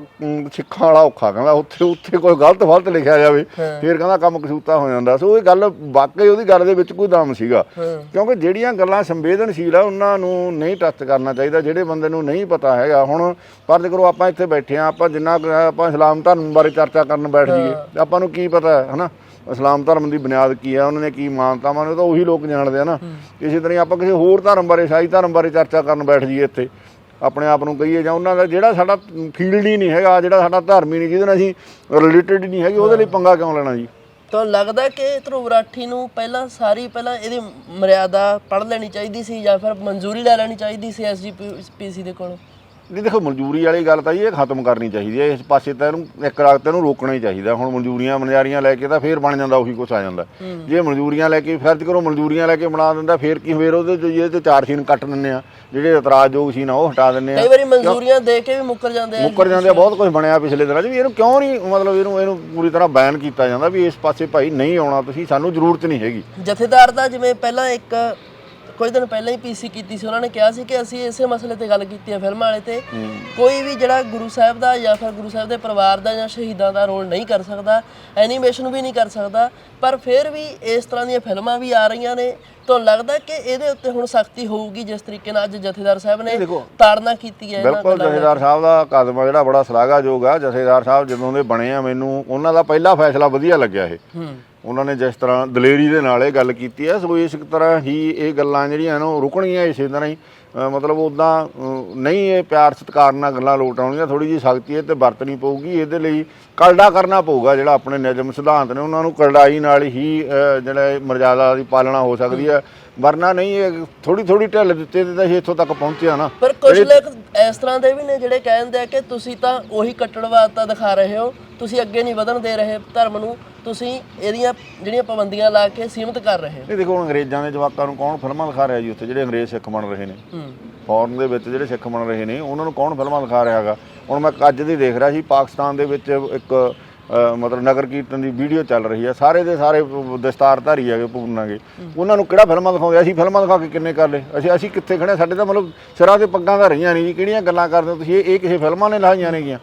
[SPEAKER 2] ਸਿੱਖਾਂ ਵਾਲਾ ਔਖਾ ਕਹਿੰਦਾ ਉੱਥੇ ਉੱਥੇ ਕੋਈ ਗਲਤ ਫਲਤ ਲਿਖਿਆ ਜਾਵੇ ਫਿਰ ਕਹਿੰਦਾ ਕੰਮ ਕਸੂਤਾ ਹੋ ਜਾਂਦਾ। ਸੋ ਇਹ ਗੱਲ ਵਾਕਈ ਉਹਦੀ ਗੱਲ ਦੇ ਵਿੱਚ ਕੋਈ ਦਮ ਸੀਗਾ। ਕਿਉਂਕਿ ਜਿਹੜੀਆਂ ਗੱਲਾਂ ਸੰਵੇਦਨਸ਼ੀਲ ਆ ਉਹਨਾਂ ਨੂੰ ਨਹੀਂ ਟੱਚ ਕਰਨਾ ਚਾਹੀਦਾ ਜਿਹੜੇ ਬੰਦੇ ਨੂੰ ਨਹੀਂ ਪਤਾ ਹੈਗਾ। ਹੁਣ ਫਰਜ਼ ਕਰੋ ਆਪਾਂ ਇੱਥੇ ਬੈਠੇ ਆ ਆਪਾਂ ਜਿੰਨਾ ਆਪਾਂ ਇਸਲਾਮ ਧਰਮ ਬਾਰੇ ਚਰਚਾ ਕਰਨ ਬੈਠ ਜਾਈਏ ਤੇ ਆਪਾਂ ਨੂੰ ਕੀ ਪਤਾ ਹੈ ਹਨਾ। ਇਸਲਾਮ ਧਰਮ ਦੀ ਬੁਨਿਆਦ ਕੀ ਹੈ ਉਹਨਾਂ ਨੇ ਕੀ ਮਾਨਤਾਵਾਂ ਨੇ ਉਹ ਤਾਂ ਉਹੀ ਲੋਕ ਜਾਣਦੇ ਆ ਨਾ। ਇਸੇ ਤਰ੍ਹਾਂ ਆਪਾਂ ਕਿਸੇ ਹੋਰ ਧਰਮ ਬਾਰੇ ਸਾਈ ਧਰਮ ਬਾਰੇ ਚਰਚਾ ਕਰਨ ਬੈਠ ਜਾਈਏ ਇੱਥੇ। ਆਪਣੇ ਆਪ ਨੂੰ ਕਹੀਏ ਜਾਂ ਉਹਨਾਂ ਦਾ ਜਿਹੜਾ ਸਾਡਾ ਫੀਲਡ ਹੀ ਨਹੀਂ ਹੈਗਾ ਜਿਹੜਾ ਸਾਡਾ ਧਰਮ ਹੀ ਨਹੀਂ ਜਿਹਦੇ ਨਾਲ ਅਸੀਂ ਰਿਲੇਟਡ ਹੀ ਨਹੀਂ ਹੈਗੀ ਉਹਦੇ ਲਈ ਪੰਗਾ ਕਿਉਂ ਲੈਣਾ ਜੀ?
[SPEAKER 1] ਤਾਂ ਲੱਗਦਾ ਕਿ ਧਰੁਵ ਰਾਠੀ ਨੂੰ ਪਹਿਲਾਂ ਸਾਰੀ ਪਹਿਲਾਂ ਇਹਦੀ ਮਰਿਆਦਾ ਪੜ੍ਹ ਲੈਣੀ ਚਾਹੀਦੀ ਸੀ ਜਾਂ ਫਿਰ ਮਨਜ਼ੂਰੀ ਲੈ ਲੈਣੀ ਚਾਹੀਦੀ ਸੀ ਐਸਜੀਪੀਸੀ ਦੇ ਕੋਲੋਂ?
[SPEAKER 2] ਨਹੀਂ ਦੇਖੋ ਮਨਜ਼ੂਰੀ ਵਾਲੀ ਗੱਲ ਤਾਂ ਜੀ ਇਹ ਖਤਮ ਕਰਨੀ ਚਾਹੀਦੀ ਹੈ। ਇਸ ਪਾਸੇ ਤਾਂ ਇਹਨੂੰ ਇੱਕ ਰਾਤ ਤੈਨੂੰ ਰੋਕਣਾ ਹੀ ਚਾਹੀਦਾ। ਹੁਣ ਮਨਜ਼ੂਰੀਆਂ ਮਨਜ਼ਾਰੀਆਂ ਲੈ ਕੇ ਤਾਂ ਫੇਰ ਬਣ ਜਾਂਦਾ ਉਹੀ ਕੁਛ ਆ ਜਾਂਦਾ। ਜੇ ਮਨਜ਼ੂਰੀਆਂ ਲੈ ਕੇ ਫਰਜ਼ ਕਰੋ ਮਨਜ਼ੂਰੀਆਂ ਲੈ ਕੇ ਬਣਾ ਦਿੰਦਾ ਫੇਰ ਕੀ ਫੇਰ ਉਹਦੇ ਚ ਇਹ ਤੇ ਚਾਰ ਸੀਨ ਕੱਟ ਦਿੰਦੇ ਆ। ਜਿਹੜੇ ਇਤਰਾਜ਼ਯੋਗ ਸੀ ਨਾ ਉਹ ਹਟਾ ਦਿੰਦੇ ਆ।
[SPEAKER 1] ਕਈ ਵਾਰੀ ਮਨਜ਼ੂਰੀਆਂ ਦੇ ਕੇ ਵੀ ਮੁੱਕਰ ਜਾਂਦੇ ਆ।
[SPEAKER 2] ਮੁੱਕਰ ਜਾਂਦੇ ਆ ਬਹੁਤ ਕੁਝ ਬਣਿਆ ਪਿਛਲੇ ਦਿਨਾਂ 'ਚ ਵੀ। ਇਹਨੂੰ ਕਿਉਂ ਨਹੀਂ ਮਤਲਬ ਇਹਨੂੰ ਇਹਨੂੰ ਪੂਰੀ ਤਰ੍ਹਾਂ ਬੈਨ ਕੀਤਾ ਜਾਂਦਾ ਵੀ ਇਸ ਪਾਸੇ ਭਾਈ ਨਹੀਂ ਆਉਣਾ ਤੁਸੀਂ ਸਾਨੂੰ ਜ਼ਰੂਰਤ ਨਹੀਂ ਹੈਗੀ।
[SPEAKER 1] ਜਥੇਦਾਰ ਦਾ ਜਿਵੇਂ ਪਹਿਲਾਂ ਇੱਕ ਕੁਝ ਦਿਨ ਪਹਿਲਾਂ ਹੀ ਪੀਸੀ ਕੀਤੀ ਸੀ, ਉਹਨਾਂ ਨੇ ਕਿਹਾ ਸੀ ਕਿ ਅਸੀਂ ਇਸੇ ਮਸਲੇ ਤੇ ਗੱਲ ਕੀਤੀ ਹੈ ਫਿਲਮਾਂ ਵਾਲੇ ਤੇ। ਕੋਈ ਵੀ ਜਿਹੜਾ ਗੁਰੂ ਸਾਹਿਬ ਦਾ ਜਾਂ ਫਿਰ ਗੁਰੂ ਸਾਹਿਬ ਦੇ ਪਰਿਵਾਰ ਦਾ ਜਾਂ ਸ਼ਹੀਦਾਂ ਦਾ ਰੋਲ ਨਹੀਂ ਕਰ ਸਕਦਾ, ਐਨੀਮੇਸ਼ਨ ਵੀ ਨਹੀਂ ਕਰ ਸਕਦਾ, ਪਰ ਫਿਰ ਵੀ ਇਸ ਤਰ੍ਹਾਂ ਦੀਆਂ ਫਿਲਮਾਂ ਵੀ ਆ ਰਹੀਆਂ ਨੇ। ਤੁਹਾਨੂੰ ਲੱਗਦਾ ਕਿ ਇਹਦੇ ਉੱਤੇ ਹੁਣ ਸਖਤੀ ਹੋਊਗੀ ਜਿਸ ਤਰੀਕੇ ਨਾਲ ਅੱਜ ਜਥੇਦਾਰ ਸਾਹਿਬ ਨੇ ਤਾੜਨਾ ਕੀਤੀ ਹੈ
[SPEAKER 2] ਬਿਲਕੁਲ ਜਥੇਦਾਰ ਸਾਹਿਬ ਦਾ ਕਦਮ ਆ ਜਿਹੜਾ ਬੜਾ ਸ਼ਲਾਘਾਯੋਗ ਆ। ਜਥੇਦਾਰ ਸਾਹਿਬ ਜਦੋਂ ਦੇ ਬਣੇ ਆ ਮੈਨੂੰ ਉਹਨਾਂ ਦਾ ਪਹਿਲਾ ਫੈਸਲਾ ਵਧੀਆ ਲੱਗਿਆ ਇਹ। ਉਹਨਾਂ ਨੇ ਜਿਸ ਤਰ੍ਹਾਂ ਦਲੇਰੀ ਦੇ ਨਾਲ ਇਹ ਗੱਲ ਕੀਤੀ ਹੈ ਸੋ ਇਸ ਤਰ੍ਹਾਂ ਹੀ ਇਹ ਗੱਲਾਂ ਜਿਹੜੀਆਂ ਨੇ ਉਹ ਰੁਕਣੀਆਂ ਇਸੇ ਤਰ੍ਹਾਂ ਹੀ। ਮਤਲਬ ਉਦਾਂ ਨਹੀਂ ਇਹ ਪਿਆਰ ਸਤਿਕਾਰ ਨਾਲ ਗੱਲਾਂ ਲੋਟ ਆਉਣਗੀਆਂ ਥੋੜੀ ਜੀ ਸਖਤੀ ਇਹ ਤੇ ਵਰਤਣੀ ਪਊਗੀ ਇਹਦੇ ਲਈ ਕਲਡਾ ਕਰਨਾ ਪਊਗਾ ਜਿਹੜਾ ਆਪਣੇ ਨਿਯਮ ਸਿਧਾਂਤ ਨੇ ਉਹਨਾਂ ਨੂੰ ਕਲਡਾਈ ਨਾਲ ਹੀ ਜਿਹੜਾ ਮਰਜ਼ਾਦਾ ਦੀ ਪਾਲਣਾ ਹੋ ਸਕਦੀ ਹੈ। ਵਰਨਾ ਨਹੀਂ ਇਹ ਥੋੜੀ ਥੋੜੀ ਢਿੱਲ ਦਿੱਤੇ ਤੇ ਤਾਂ ਇੱਥੋਂ ਤੱਕ ਪਹੁੰਚਿਆ ਨਾ।
[SPEAKER 1] ਪਰ ਕੁਝ ਲੋਕ ਇਸ ਤਰ੍ਹਾਂ ਦੇ ਵੀ ਨੇ ਜਿਹੜੇ ਕਹਿੰਦੇ ਆ ਕਿ ਤੁਸੀਂ ਤਾਂ ਉਹੀ ਕੱਟੜਵਾਦਤਾ ਦਿਖਾ ਰਹੇ ਹੋ ਤੁਸੀਂ ਅੱਗੇ ਨਹੀਂ ਵਧਣ ਦੇ ਰਹੇ ਧਰਮ ਨੂੰ ਤੁਸੀਂ ਇਹਦੀਆਂ ਜਿਹੜੀਆਂ ਪਾਬੰਦੀਆਂ ਲਾ ਕੇ ਸੀਮਿਤ ਕਰ ਰਹੇ ਹੋ।
[SPEAKER 2] ਇਹ ਦੇਖੋ ਹੁਣ ਅੰਗਰੇਜ਼ਾਂ ਦੇ ਜਵਾਕਾਂ ਨੂੰ ਕੌਣ ਫਿਲਮਾਂ ਦਿਖਾ ਰਿਹਾ ਜੀ ਉੱਥੇ ਜਿਹੜੇ ਅੰਗਰੇਜ਼ ਸਿੱਖ ਬਣ ਰਹੇ ਨੇ। ਫੋਰਨ ਦੇ ਵਿੱਚ ਜਿਹੜੇ ਸਿੱਖ ਬਣ ਰਹੇ ਨੇ ਉਹਨਾਂ ਨੂੰ ਕੌਣ ਫਿਲਮਾਂ ਦਿਖਾ ਰਿਹਾ ਹੈਗਾ? ਹੁਣ ਮੈਂ ਅੱਜ ਦੀ ਦੇਖ ਰਿਹਾ ਸੀ ਪਾਕਿਸਤਾਨ ਦੇ ਵਿੱਚ ਇੱਕ ਮਤਲਬ ਨਗਰ ਕੀਰਤਨ ਦੀ ਵੀਡੀਓ ਚੱਲ ਰਹੀ ਹੈ। ਸਾਰੇ ਦੇ ਸਾਰੇ ਦਸਤਾਰਧਾਰੀ ਹੈਗੇ ਪੂਰਨਾਗੇ ਉਹਨਾਂ ਨੂੰ ਕਿਹੜਾ ਫਿਲਮਾਂ ਦਿਖਾਉਂਦੇ? ਅਸੀਂ ਫਿਲਮਾਂ ਦਿਖਾ ਕੇ ਕਿੰਨੇ ਕਰ ਲਏ? ਅਸੀਂ ਅਸੀਂ ਕਿੱਥੇ ਖੜੇ? ਸਾਡੇ ਤਾਂ ਮਤਲਬ ਸਿਰਾਂ ਤੇ ਪੱਗਾਂ ਤਾਂ ਰਹੀਆਂ ਨਹੀਂ ਜੀ। ਕਿਹੜੀਆਂ ਗੱਲਾਂ ਕਰਦੇ ਤੁਸੀਂ? ਇਹ ਕਿਸੇ ਫਿਲਮਾਂ ਨੇ ਲਾਈਆਂ ਨੇਗੀਆਂ?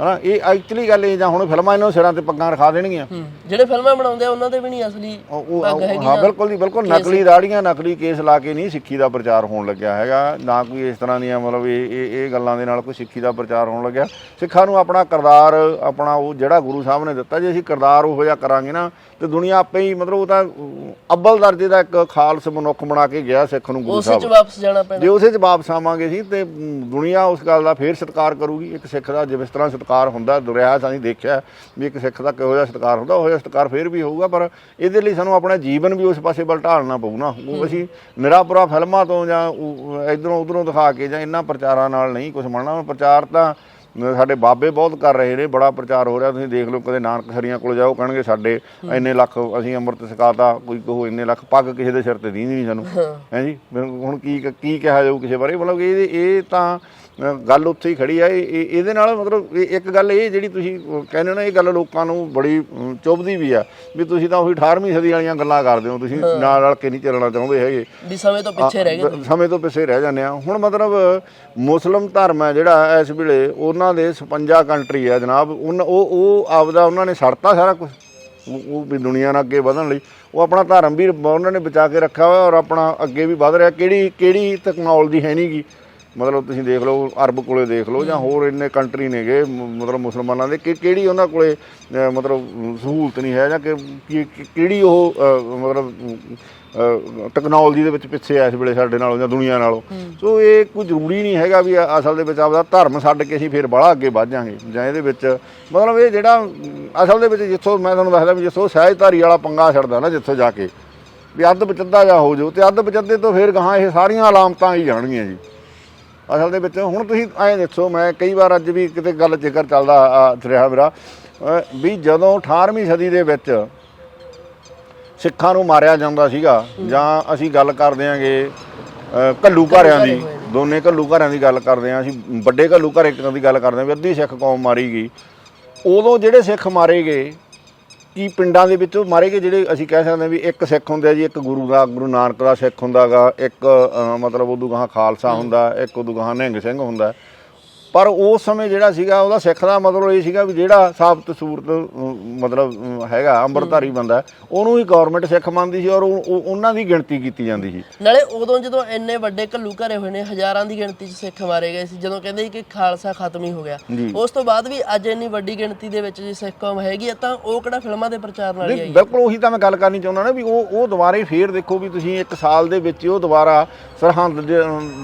[SPEAKER 2] ਹਨਾ? ਇਹ ਐਕਚੁਅਲੀ ਗੱਲ ਇਹ ਜਾਂ ਹੁਣ ਫਿਲਮਾਂ ਇਹਨਾਂ ਨੂੰ ਸਿਰਾਂ ਤੇ ਪੱਗਾਂ ਰਖਾ ਦੇਣਗੀਆਂ।
[SPEAKER 1] ਹੂੰ। ਜਿਹੜੇ ਫਿਲਮਾਂ ਬਣਾਉਂਦੇ ਆ ਉਹਨਾਂ ਦੇ ਵੀ ਨਹੀਂ ਅਸਲੀ
[SPEAKER 2] ਉਹ- ਉਹ-
[SPEAKER 1] ਪੱਗ ਹੈਗੀ
[SPEAKER 2] ਹਾਂ
[SPEAKER 1] ਆ।
[SPEAKER 2] ਬਿਲਕੁਲ ਜੀ ਬਿਲਕੁਲ। ਨਕਲੀ ਦਾੜੀਆਂ ਨਕਲੀ ਕੇਸ ਲਾ ਕੇ ਨਹੀਂ ਸਿੱਖੀ ਦਾ ਪ੍ਰਚਾਰ ਹੋਣ ਲੱਗਿਆ ਹੈਗਾ। ਨਾ ਕੋਈ ਇਸ ਤਰ੍ਹਾਂ ਦੀਆਂ ਮਤਲਬ ਇਹ ਇਹ ਇਹ ਗੱਲਾਂ ਦੇ ਨਾਲ ਕੋਈ ਸਿੱਖੀ ਦਾ ਪ੍ਰਚਾਰ ਹੋਣ ਲੱਗਿਆ। ਸਿੱਖਾਂ ਨੂੰ ਆਪਣਾ ਕਿਰਦਾਰ ਆਪਣਾ ਉਹ ਜਿਹੜਾ ਗੁਰੂ ਸਾਹਿਬ ਨੇ ਦਿੱਤਾ ਜੇ ਅਸੀਂ ਕਿਰਦਾਰ ਉਹੋ ਜਿਹਾ ਕਰਾਂਗੇ ਨਾ ਤੇ ਦੁਨੀਆ ਆਪੇ ਹੀ ਮਤਲਬ ਉਹ ਤਾਂ ਅਹ, ਅੱਵਲ ਦਰਜੇ ਦਾ ਇੱਕ ਖਾਲਸ ਮਨੁੱਖ ਬਣਾ ਕੇ ਗਿਆ ਸਿੱਖ ਨੂੰ ਗੁਰੂ
[SPEAKER 1] ਉਸੇ
[SPEAKER 2] ਸਾਹਿਬ।
[SPEAKER 1] ਚ ਵਾਪਸ ਜਾਣਾ ਪੈਣਾ।
[SPEAKER 2] ਜੇ ਉਸੇ ਚ ਵਾਪਸ ਆਵਾਂਗੇ ਸੀ ਤੇ ਮ, ਦੁਨੀਆ ਉਸ ਗੱਲ ਦਾ ਫੇਰ ਸਤਿਕਾਰ ਕਰੂਗੀ। ਇੱਕ ਸਿੱਖ ਦਾ ਜਿਸ ਤਰ੍ਹਾਂ ਸਤਿਕਾਰ ਹੁੰਦਾ ਦੁਰਿਆ ਸਾਂ ਦੇਖਿਆ ਵੀ ਇੱਕ ਸਿੱਖ ਦਾ ਕਿਹੋ ਜਿਹਾ ਸਤਿਕਾਰ ਹੁੰਦਾ ਉਹ ਜਿਹਾ ਸਤਿਕਾਰ ਫੇਰ ਵੀ ਹੋਊਗਾ ਪਰ ਇਹਦੇ ਲਈ ਸਾਨੂੰ ਆਪਣਾ ਜੀਵਨ ਵੀ ਉਸ ਪਾਸੇ ਵੱਲ ਢਾਲਣਾ ਪਊ ਨਾ। ਉਹ ਅਸੀਂ ਨਿਰਾਪੁਰਾ ਫਿਲਮਾਂ ਤੋਂ ਜਾਂ ਇਧਰੋਂ ਉਧਰੋਂ ਦਿਖਾ ਕੇ ਜਾਂ ਇਹਨਾਂ ਪ੍ਰਚਾਰਾਂ ਨਾਲ ਨਹੀਂ ਕੁਝ ਬਣਨਾ। ਪ੍ਰਚਾਰ ਤਾਂ ਸਾਡੇ ਬਾਬੇ ਬਹੁਤ ਕਰ ਰਹੇ ਨੇ ਬੜਾ ਪ੍ਰਚਾਰ ਹੋ ਰਿਹਾ। ਤੁਸੀਂ ਦੇਖ ਲਓ ਕਦੇ ਨਾਨਕ ਹਰੀਆਂ ਕੋਲ ਜਾਓ ਕਹਿਣਗੇ ਸਾਡੇ ਇੰਨੇ ਲੱਖ ਅਸੀਂ ਅੰਮ੍ਰਿਤ ਛਕਾਤਾ ਕੋਈ ਕਹੋ ਇੰਨੇ ਲੱਖ ਪੱਗ ਕਿਸੇ ਦੇ ਸਿਰ ਤੇ ਦੀਂਦੀ ਨਹੀਂ ਸਾਨੂੰ। ਹੈ। ਜੀ? ਹੁਣ ਕੀ ਕੀ ਕਿਹਾ ਜਾਊ ਕਿਸੇ ਬਾਰੇ? ਮਤਲਬ ਇਹ ਇਹ ਤਾਂ ਗੱਲ ਉੱਥੇ ਹੀ ਖੜੀ ਆ ਇਹ ਇਹ- ਇਹਦੇ ਨਾਲ ਮਤਲਬ ਇੱਕ ਗੱਲ ਇਹ ਜਿਹੜੀ ਤੁਸੀਂ ਕਹਿੰਦੇ ਹੋ ਨਾ ਇਹ ਗੱਲ ਲੋਕਾਂ ਨੂੰ ਬੜੀ ਚੁੱਭਦੀ ਵੀ ਆ ਵੀ ਤੁਸੀਂ ਤਾਂ ਉਹੀ 18ਵੀਂ ਸਦੀ ਵਾਲੀਆਂ ਗੱਲਾਂ ਕਰਦੇ ਹੋ ਤੁਸੀਂ ਨਾਲ ਰਲ ਕੇ ਨਹੀਂ ਚੱਲਣਾ ਚਾਹੁੰਦੇ ਹੈਗੇ।
[SPEAKER 1] ਵੀ ਸਮੇਂ ਤੋਂ ਪਿੱਛੇ ਰਹਿ ਗਏ
[SPEAKER 2] ਸਮੇਂ ਤੋਂ ਪਿੱਛੇ ਰਹਿ ਜਾਂਦੇ ਆ। ਹੁਣ ਮਤਲਬ ਮੁਸਲਮ ਧਰਮ ਹੈ ਜਿਹੜਾ ਇਸ ਵੇਲੇ ਉਹਨਾਂ ਦੇ 56 ਕੰਟਰੀ ਆ ਜਨਾਬ ਉਹ ਉਹ ਆਪਦਾ ਉਹਨਾਂ ਨੇ ਛੱਡਤਾ ਸਾਰਾ ਕੁਝ ਉਹ ਵੀ ਦੁਨੀਆ ਨਾਲ ਅੱਗੇ ਵਧਣ ਲਈ। ਉਹ ਆਪਣਾ ਧਰਮ ਵੀ ਉਹਨਾਂ ਨੇ ਬਚਾ ਕੇ ਰੱਖਿਆ ਹੋਇਆ ਔਰ ਆਪਣਾ ਅੱਗੇ ਵੀ ਵਧ ਰਿਹਾ। ਕਿਹੜੀ ਕਿਹੜੀ ਟੈਕਨੋਲੋਜੀ ਹੈ ਨਹੀਂਗੀ ਮਤਲਬ ਤੁਸੀਂ ਦੇਖ ਲਓ ਅਰਬ ਕੋਲੇ ਦੇਖ ਲਓ ਜਾਂ ਹੋਰ ਇੰਨੇ ਕੰਟਰੀ ਨੇਗੇ ਮਤਲਬ ਮੁਸਲਮਾਨਾਂ ਦੇ ਕਿ ਕਿਹੜੀ ਉਹਨਾਂ ਕੋਲੇ ਮਤਲਬ ਸਹੂਲਤ ਨਹੀਂ ਹੈ ਜਾਂ ਕਿ ਕਿਹੜੀ ਉਹ ਮਤਲਬ ਟੈਕਨੋਲੋਜੀ ਦੇ ਵਿੱਚ ਪਿੱਛੇ ਆ ਇਸ ਵੇਲੇ ਸਾਡੇ ਨਾਲੋਂ ਜਾਂ ਦੁਨੀਆ ਨਾਲੋਂ। ਸੋ ਇਹ ਕੋਈ ਜ਼ਰੂਰੀ ਨਹੀਂ ਹੈਗਾ ਵੀ ਅਸਲ ਦੇ ਵਿੱਚ ਆਪਦਾ ਧਰਮ ਛੱਡ ਕੇ ਅਸੀਂ ਫਿਰ ਬਾਹਲਾ ਅੱਗੇ ਵਧ ਜਾਾਂਗੇ ਜਾਂ ਇਹਦੇ ਵਿੱਚ ਮਤਲਬ ਇਹ ਜਿਹੜਾ ਅਸਲ ਦੇ ਵਿੱਚ ਜਿੱਥੋਂ ਮੈਂ ਤੁਹਾਨੂੰ ਦੱਸਦਾ ਵੀ ਜਿੱਥੋਂ ਸਹਿਜਧਾਰੀ ਵਾਲਾ ਪੰਗਾ ਛੱਡਦਾ ਨਾ ਜਿੱਥੋਂ ਜਾ ਕੇ ਵੀ ਅੱਧ ਬਚੱਦਾ ਜਾ ਹੋ ਜਾਓ ਤੇ ਅੱਧ ਬਚੱਦੇ ਤੋਂ ਫਿਰ ਗਾਹਾਂ ਇਹ ਸਾਰੀਆਂ ਅਲਾਮਤਾਂ ਹੀ ਜਾਣਗੀਆਂ ਜੀ। ਅਸਲ ਦੇ ਵਿੱਚ ਹੁਣ ਤੁਸੀਂ ਐਂ ਦੇਖੋ ਮੈਂ ਕਈ ਵਾਰ ਅੱਜ ਵੀ ਕਿਤੇ ਗੱਲ ਜ਼ਿਕਰ ਚੱਲਦਾ ਰਿਹਾ ਮੇਰਾ ਵੀ ਜਦੋਂ 18ਵੀਂ ਸਦੀ ਦੇ ਵਿੱਚ ਸਿੱਖਾਂ ਨੂੰ ਮਾਰਿਆ ਜਾਂਦਾ ਸੀਗਾ ਜਾਂ ਅਸੀਂ ਗੱਲ ਕਰਦੇ ਆਂਗੇ ਘੱਲੂ ਘਾਰਿਆਂ ਦੀ ਦੋਨੇ ਘੱਲੂ ਘਾਰਿਆਂ ਦੀ ਗੱਲ ਕਰਦੇ ਆਂ ਅਸੀਂ ਵੱਡੇ ਘੱਲੂ ਘਾਰੇ ਦੀ ਗੱਲ ਕਰਦੇ ਆਂ ਵੀ ਅੱਧੀ ਸਿੱਖ ਕੌਮ ਮਾਰੀ ਗਈ। ਉਦੋਂ ਜਿਹੜੇ ਸਿੱਖ ਮਾਰੇ ਗਏ ਕੀ ਪਿੰਡਾਂ ਦੇ ਵਿੱਚੋਂ ਮਾਰੇ ਗਏ ਜਿਹੜੇ ਅਸੀਂ ਕਹਿ ਸਕਦੇ ਹਾਂ ਵੀ ਇੱਕ ਸਿੱਖ ਹੁੰਦਾ ਜੀ ਇੱਕ ਗੁਰੂ ਦਾ ਗੁਰੂ ਨਾਨਕ ਦਾ ਸਿੱਖ ਹੁੰਦਾਗਾ ਇੱਕ ਅਹ, ਮਤਲਬ ਉਦੋਂ ਗਾਹਾਂ ਖਾਲਸਾ ਹੁੰਦਾ ਇੱਕ ਉਦੋਂ ਗਾਹਾਂ ਨਿਹੰਗ ਸਿੰਘ ਹੁੰਦਾ। ਪਰ ਉਸ ਸਮੇਂ ਜਿਹੜਾ ਸੀਗਾ ਉਹਦਾ ਸਿੱਖ ਦਾ ਮਤਲਬ ਇਹ ਸੀਗਾ ਵੀ ਜਿਹੜਾ ਸਾਬਤ ਸੂਰਤ ਮਤਲਬ ਹੈਗਾ ਅੰਮ੍ਰਿਤਧਾਰੀ ਬੰਦਾ ਉਹਨੂੰ ਹੀ ਗਵਰਨਮੈਂਟ ਸਿੱਖ ਮੰਨਦੀ ਸੀ ਔਰ ਉਹ- ਉਹ- ਉਹਨਾਂ ਦੀ ਗਿਣਤੀ ਕੀਤੀ ਜਾਂਦੀ ਸੀ।
[SPEAKER 1] ਨਾਲੇ ਉਦੋਂ ਜਦੋਂ ਇੰਨੇ ਵੱਡੇ ਘੱਲੂ ਘਰੇ ਹੋਏ ਨੇ ਹਜ਼ਾਰਾਂ ਦੀ ਗਿਣਤੀ 'ਚ ਸਿੱਖ ਮਾਰੇ ਗਏ ਸੀ ਜਦੋਂ ਕਹਿੰਦੇ ਸੀ ਕਿ ਖਾਲਸਾ ਖਤਮ ਹੀ ਹੋ ਗਿਆ। ਉਸ ਤੋਂ ਬਾਅਦ ਵੀ ਅੱਜ ਇੰਨੀ ਵੱਡੀ ਗਿਣਤੀ ਦੇ ਵਿੱਚ ਜੇ ਸਿੱਖ ਕੌਮ ਹੈਗੀ ਆ ਤਾਂ ਉਹ ਕਿਹੜਾ ਫਿਲਮਾਂ ਦੇ ਪ੍ਰਚਾਰ ਨਾਲ ਆਈ
[SPEAKER 2] ਬਿਲਕੁਲ ਉਹੀ ਤਾਂ ਮੈਂ ਗੱਲ ਕਰਨੀ ਚਾਹੁੰਦਾ ਨਾ ਵੀ ਉਹ ਉਹ ਦੁਬਾਰੇ ਫੇਰ ਦੇਖੋ ਵੀ ਤੁਸੀਂ ਇੱਕ ਸਾਲ ਦੇ ਵਿੱਚ ਉਹ ਦੁਬਾਰਾ ਸਰਹੰਦ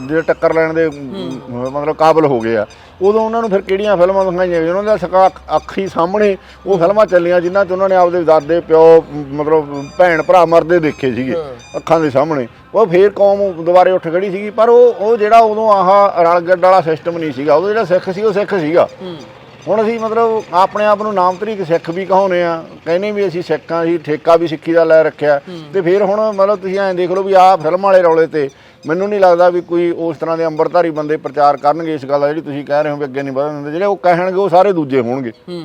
[SPEAKER 2] ਦੇ ਟੱਕਰ ਲੈਣ ਦੇ ਮਤਲਬ ਕਾਬਲ ਹੋ ਗਏ ਆ। ਉਦੋਂ ਉਹਨਾਂ ਨੂੰ ਫਿਰ ਕਿਹੜੀਆਂ ਫਿਲਮਾਂ ਦਿਖਾਈਆਂ ਉਹਨਾਂ ਦਾ ਸਕਾ ਅੱਖੀ ਸਾਹਮਣੇ ਉਹ ਫਿਲਮਾਂ ਚੱਲੀਆਂ ਜਿਨ੍ਹਾਂ 'ਚ ਉਹਨਾਂ ਨੇ ਆਪਦੇ ਦਾਦੇ ਪਿਓ ਮਤਲਬ ਭੈਣ ਭਰਾ ਮਰਦੇ ਦੇਖੇ ਸੀਗੇ ਅੱਖਾਂ ਦੇ ਸਾਹਮਣੇ। ਉਹ ਫੇਰ ਕੌਮ ਦੁਬਾਰੇ ਉੱਠ ਖੜੀ ਸੀਗੀ ਪਰ ਉਹ ਉਹ ਜਿਹੜਾ ਉਦੋਂ ਆਹ ਰਲਗੱਡ ਵਾਲਾ ਸਿਸਟਮ ਨਹੀਂ ਸੀਗਾ। ਉਦੋਂ ਜਿਹੜਾ ਸਿੱਖ ਸੀ ਉਹ ਸਿੱਖ ਸੀਗਾ। ਹੁਣ ਅਸੀਂ ਮਤਲਬ ਆਪਣੇ ਆਪ ਨੂੰ ਨਾਮ ਤਰੀਕ ਸਿੱਖ ਵੀ ਕਹਾਉਨੇ ਆ ਕਹਿੰਦੇ ਵੀ ਅਸੀਂ ਸਿੱਖਾਂ ਸੀ ਠੇਕਾ ਵੀ ਸਿੱਖੀ ਦਾ ਲੈ ਰੱਖਿਆ। ਤੇ ਫਿਰ ਹੁਣ ਮਤਲਬ ਤੁਸੀਂ ਐਂ ਦੇਖ ਲਓ ਵੀ ਆਹ ਫਿਲਮ ਵਾਲੇ ਰੌਲੇ ਤੇ ਮੈਨੂੰ ਨਹੀਂ ਲੱਗਦਾ ਵੀ ਕੋਈ ਉਸ ਤਰ੍ਹਾਂ ਦੇ ਅੰਮ੍ਰਿਤਧਾਰੀ ਬੰਦੇ ਪ੍ਰਚਾਰ ਕਰਨਗੇ ਇਸ ਗੱਲ ਦਾ ਜਿਹੜੀ ਤੁਸੀਂ ਕਹਿ ਰਹੇ ਹੋ ਵੀ ਅੱਗੇ ਨਹੀਂ ਵਧਣ ਦਿੰਦੇ। ਜਿਹੜੇ ਉਹ ਕਹਿਣਗੇ ਉਹ ਸਾਰੇ ਦੂਜੇ ਹੋਣਗੇ।
[SPEAKER 1] ਹੂੰ।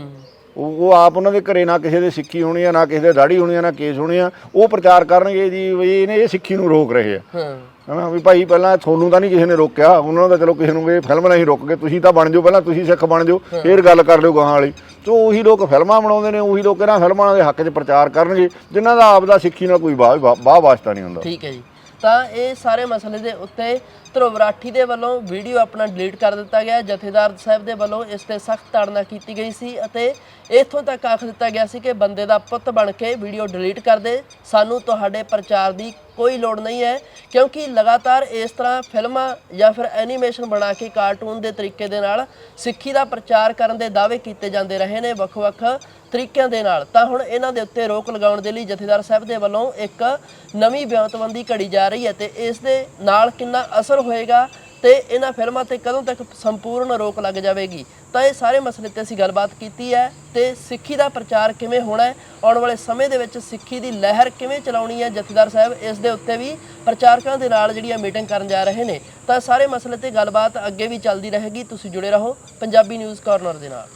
[SPEAKER 2] ਉਹ ਉਹ ਆਪ ਉਹਨਾਂ ਦੇ ਘਰੇ ਨਾ ਕਿਸੇ ਦੇ ਸਿੱਖੀ ਹੋਣੀ ਆ ਨਾ ਕਿਸੇ ਦੇ ਦਾੜੀ ਹੋਣੀ ਆ ਨਾ ਕੇਸ ਹੋਣੇ ਆ। ਉਹ ਪ੍ਰਚਾਰ ਕਰਨਗੇ ਜੀ ਵੀ ਇਹਨੇ ਇਹ ਸਿੱਖੀ ਨੂੰ ਰੋਕ ਰਹੇ ਆ।
[SPEAKER 1] ਹਾਂ।
[SPEAKER 2] ਹਨਾ ਵੀ ਭਾਈ ਪਹਿਲਾਂ ਤੁਹਾਨੂੰ ਤਾਂ ਨਹੀਂ ਕਿਸੇ ਨੇ ਰੋਕਿਆ। ਉਹਨਾਂ ਤਾਂ ਚਲੋ ਕਿਸੇ ਨੂੰ ਇਹ ਫਿਲਮ ਨਹੀਂ ਰੋਕ ਕੇ ਤੁਸੀਂ ਤਾਂ ਬਣ ਜਾਓ ਪਹਿਲਾਂ ਤੁਸੀਂ ਸਿੱਖ ਬਣ ਜਾਓ ਫੇਰ ਗੱਲ ਕਰ ਲਿਓ ਗਾਹਾਂ ਵਾਲੀ। ਤੋ ਉਹੀ ਲੋਕ ਫਿਲਮਾਂ ਬਣਾਉਂਦੇ ਨੇ ਉਹੀ ਲੋਕ ਇਹਨਾਂ ਫਿਲਮਾਂ ਦੇ ਹੱਕ 'ਚ ਪ੍ਰਚਾਰ ਕਰਨਗੇ ਜਿਨ੍ਹਾਂ ਦਾ ਆਪ ਦਾ ਸਿੱਖੀ ਨਾਲ ਕੋਈ ਵਾਹ ਵਾਸਤਾ ਨਹੀਂ ਹੁੰਦਾ।
[SPEAKER 1] ਠੀਕ ਹੈ ਜੀ। ਤਾਂ ਇਹ ਸਾਰੇ ਮਸਲੇ ਦੇ ਉੱਤੇ ਧਰੁਵ ਰਾਠੀ ਦੇ ਵੱਲੋਂ ਵੀਡੀਓ ਆਪਣਾ ਡਿਲੀਟ ਕਰ ਦਿੱਤਾ ਗਿਆ। ਜਥੇਦਾਰ ਸਾਹਿਬ ਦੇ ਵੱਲੋਂ ਇਸ ਤੇ ਸਖਤ ਤਾੜਨਾ ਕੀਤੀ ਗਈ ਸੀ ਅਤੇ ਇੱਥੋਂ ਤੱਕ ਆਖ ਦਿੱਤਾ ਗਿਆ ਸੀ ਕਿ ਬੰਦੇ ਦਾ ਪੁੱਤ ਬਣ ਕੇ ਵੀਡੀਓ ਡਿਲੀਟ ਕਰ ਦੇ। ਸਾਨੂੰ ਤੁਹਾਡੇ ਪ੍ਰਚਾਰ ਦੀ ਕੋਈ ਲੋੜ ਨਹੀਂ ਹੈ, ਕਿਉਂਕਿ ਲਗਾਤਾਰ ਇਸ ਤਰ੍ਹਾਂ ਫਿਲਮਾਂ ਜਾਂ ਫਿਰ ਐਨੀਮੇਸ਼ਨ ਬਣਾ ਕੇ ਕਾਰਟੂਨ ਦੇ ਤਰੀਕੇ ਦੇ ਨਾਲ ਸਿੱਖੀ ਦਾ ਪ੍ਰਚਾਰ ਕਰਨ ਦੇ ਦਾਅਵੇ ਕੀਤੇ ਜਾਂਦੇ ਰਹੇ ਨੇ ਵੱਖ-ਵੱਖ ਤਰੀਕਿਆਂ ਦੇ ਨਾਲ। ਤਾਂ ਹੁਣ ਇਹਨਾਂ ਦੇ ਉੱਤੇ ਰੋਕ ਲਗਾਉਣ ਦੇ ਲਈ ਜਥੇਦਾਰ ਸਾਹਿਬ ਦੇ ਵੱਲੋਂ ਇੱਕ ਨਵੀਂ ਬਿਆਨਤਬੰਦੀ ਘੜੀ ਜਾ ਰਹੀ ਹੈ ਤੇ ਇਸ ਦੇ ਨਾਲ ਕਿੰਨਾ ਅਸਰ ਹੋਏਗਾ ਤੇ ਇਹਨਾਂ ਫਿਲਮਾਂ ਤੇ ਕਦੋਂ ਤੱਕ ਸੰਪੂਰਨ ਰੋਕ ਲੱਗ ਜਾਵੇਗੀ? ਤਾਂ ਇਹ ਸਾਰੇ ਮਸਲੇ ਤੇ ਅਸੀਂ ਗੱਲਬਾਤ ਕੀਤੀ ਹੈ ਤੇ ਸਿੱਖੀ ਦਾ ਪ੍ਰਚਾਰ ਕਿਵੇਂ ਹੋਣਾ ਹੈ? ਆਉਣ ਵਾਲੇ ਸਮੇਂ ਦੇ ਵਿੱਚ ਸਿੱਖੀ ਦੀ ਲਹਿਰ ਕਿਵੇਂ ਚਲਾਉਣੀ ਹੈ? ਜਥੇਦਾਰ ਸਾਹਿਬ, ਇਸ ਦੇ ਉੱਤੇ ਵੀ ਪ੍ਰਚਾਰਕਾਂ ਦੇ ਨਾਲ ਜਿਹੜੀ ਹੈ ਮੀਟਿੰਗ ਕਰਨ ਜਾ ਰਹੇ ਨੇ, ਤਾਂ ਸਾਰੇ ਮਸਲੇ ਤੇ ਗੱਲਬਾਤ ਅੱਗੇ ਵੀ ਚੱਲਦੀ ਰਹੇਗੀ। ਤੁਸੀਂ ਜੁੜੇ ਰਹੋ ਪੰਜਾਬੀ ਨਿਊਜ਼ ਕਾਰਨਰ ਦੇ ਨਾਲ।